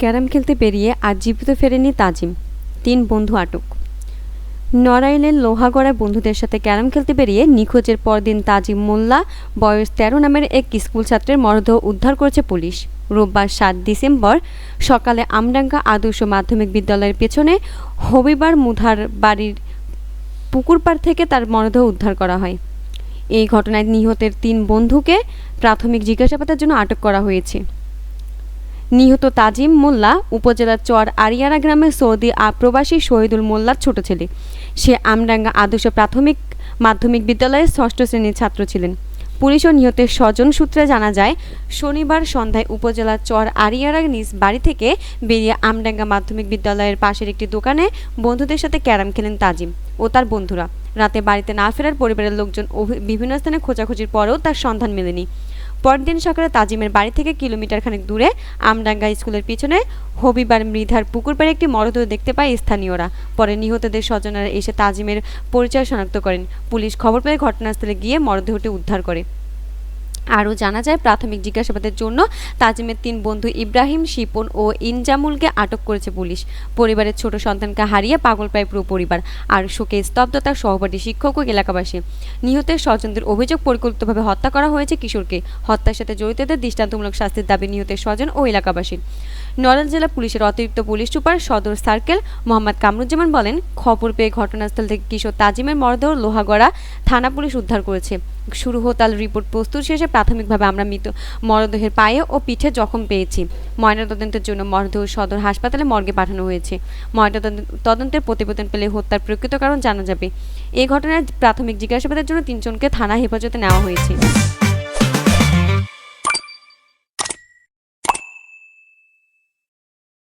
Carrom খেলতে বেরিয়ে আর জীবিত ফেরেনি তাজিম, তিন বন্ধু আটক। নড়াইলের লোহাগড়ায় বন্ধুদের সাথে ক্যারাম খেলতে বেরিয়ে নিখোঁজের পরদিন তাজিম মোল্লা, বয়স তেরো নামের এক স্কুল ছাত্রের মরদেহ উদ্ধার করেছে পুলিশ। রোববার সাত ডিসেম্বর সকালে আমডাঙ্গা আদর্শ মাধ্যমিক বিদ্যালয়ের পেছনে হবিবার মুধার বাড়ির পুকুরপাড় থেকে তার মরদেহ উদ্ধার করা হয়। এই ঘটনায় নিহতের তিন বন্ধুকে প্রাথমিক জিজ্ঞাসাবাদের জন্য আটক করা হয়েছে। নিহত তাজিম মোল্লা উপজেলার চর আরিয়ারা গ্রামের সৌদি আপ্রবাসী শহীদুল মোল্লার ছোট ছেলে। সে আমডাঙ্গা আদর্শ প্রাথমিক মাধ্যমিক বিদ্যালয়ের ষষ্ঠ শ্রেণির ছাত্র ছিলেন। পুলিশ ও নিহতের স্বজন সূত্রে জানা যায়, শনিবার সন্ধ্যায় উপজেলার চর আরিয়ারা নিজ বাড়ি থেকে বেরিয়ে আমডাঙ্গা মাধ্যমিক বিদ্যালয়ের পাশের একটি দোকানে বন্ধুদের সাথে ক্যারাম খেলেন তাজিম ও তার বন্ধুরা। রাতে বাড়িতে না ফেরার পরিবারের লোকজন বিভিন্ন স্থানে খোঁজাখুঁজির পরেও তার সন্ধান মেলেনি। পরদিন সকালে তাজিমের বাড়ি থেকে কিলোমিটার খানেক দূরে আমডাঙ্গা স্কুলের পিছনে হবিবার মৃধার পুকুর পাড়ে একটি মরদেহ দেখতে পায় স্থানীয়রা। পরে নিহতদের স্বজনেরা এসে তাজিমের পরিচয় শনাক্ত করেন। পুলিশ খবর পেয়ে ঘটনাস্থলে গিয়ে মরদেহটি উদ্ধার করে। আরও জানা যায়, প্রাথমিক জিজ্ঞাসাবাদের জন্য তাজিমের তিন বন্ধু ইব্রাহিম, শিপন ও ইনজামুলকে আটক করেছে পুলিশ। পরিবারের ছোট সন্তানকে হারিয়ে পাগল প্রায় পুরো পরিবার আর শোকে স্তব্ধ তার সহপাঠী শিক্ষক ও এলাকাবাসী। নিহতের স্বজনদের অভিযোগ পরিকল্পিতভাবে হত্যা করা হয়েছে কিশোরকে। হত্যার সাথে জড়িতদের দৃষ্টান্তমূলক শাস্তির দাবি নিহতের স্বজন ও এলাকাবাসীর নড়াইল জেলা পুলিশের অতিরিক্ত পুলিশ সুপার সদর সার্কেল মোহাম্মদ কামরুজ্জামান বলেন, খবর পেয়ে ঘটনাস্থল থেকে কিশোর তাজিমের মরদেহ লোহাগড়া থানা পুলিশ উদ্ধার করেছে। শুরু হতাল রিপোর্ট প্রস্তুত শেষে প্রাথমিকভাবে আমরা মৃত মরদেহের পায়ে ও পিঠে জখম পেয়েছি। ময়নাতদন্তের জন্য মরদেহ সদর হাসপাতালে মর্গে পাঠানো হয়েছে। ময়নাতদন্ত তদন্তের প্রতিবেদন পেলে হত্যার প্রকৃত কারণ জানা যাবে। এই ঘটনায় প্রাথমিক জিজ্ঞাসাবাদের জন্য তিনজনকে থানা হেফাজতে নেওয়া হয়েছে।